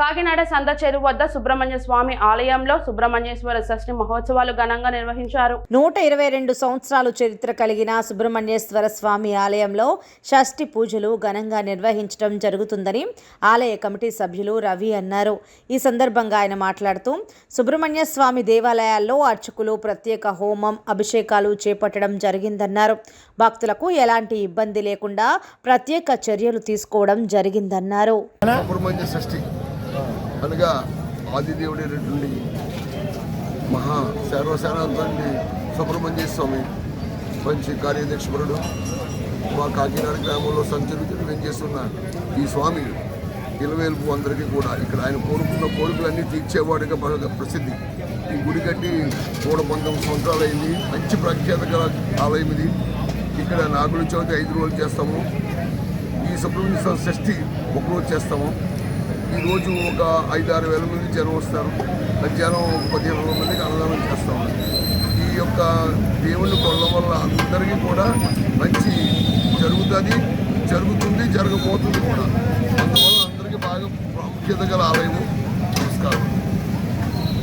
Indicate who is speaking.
Speaker 1: కాకినాడ సంద చెరువు వద్ద సుబ్రహ్మణ్య స్వామి ఆలయంలో సుబ్రహ్మణ్యేశ్వర షష్ఠి మహోత్సవాలు ఘనంగా నిర్వహించారు.
Speaker 2: నూట ఇరవై రెండు సంవత్సరాలు చరిత్ర కలిగిన సుబ్రహ్మణ్యేశ్వర స్వామి ఆలయంలో షష్ఠి పూజలు ఘనంగా నిర్వహించడం జరుగుతుందని ఆలయ కమిటీ సభ్యులు రవి అన్నారు. ఈ సందర్భంగా ఆయన మాట్లాడుతూ సుబ్రహ్మణ్య స్వామి దేవాలయాల్లో అర్చకులు ప్రత్యేక హోమం అభిషేకాలు చేపట్టడం జరిగిందన్నారు. భక్తులకు ఎలాంటి ఇబ్బంది లేకుండా ప్రత్యేక చర్యలు తీసుకోవడం జరిగిందన్నారు.
Speaker 3: అనగా ఆదిదేవుడైనటువంటి మహా సర్వసేనాంతటి సుబ్రహ్మణ్య స్వామి మంచి కార్యదక్షపురుడు మా కాకినాడ గ్రామంలో సంచరితులు వెంచేస్తున్న ఈ స్వామి ఇలవేల్పు అందరికీ కూడా ఇక్కడ ఆయన కోరుకున్న కోరికలన్నీ తీర్చేవాడిగా బాగా ప్రసిద్ధి. ఈ గుడి కట్టి నూట పంతొమ్మిది సంవత్సరాలు అయింది. మంచి ప్రఖ్యాత గల ఆలయం ఇది. ఇక్కడ నాగుల చవితి ఐదు రోజులు చేస్తాము. ఈ సుబ్రహ్మణ్య స్వామి షష్ఠి ఒకరోజు చేస్తాము. ఈరోజు ఒక ఐదు ఆరు వేల మంది జనం వస్తారు. మధ్యాహ్నం ఒక పదిహేను వందల మందికి అన్నదానం చేస్తాం. ఈ యొక్క దేవుని కొనడం వల్ల అందరికీ కూడా మంచి జరుగుతుంది జరుగుతుంది జరగబోతుంది కూడా. అందువల్ల అందరికీ బాగా ప్రాముఖ్యత గల ఆలయము.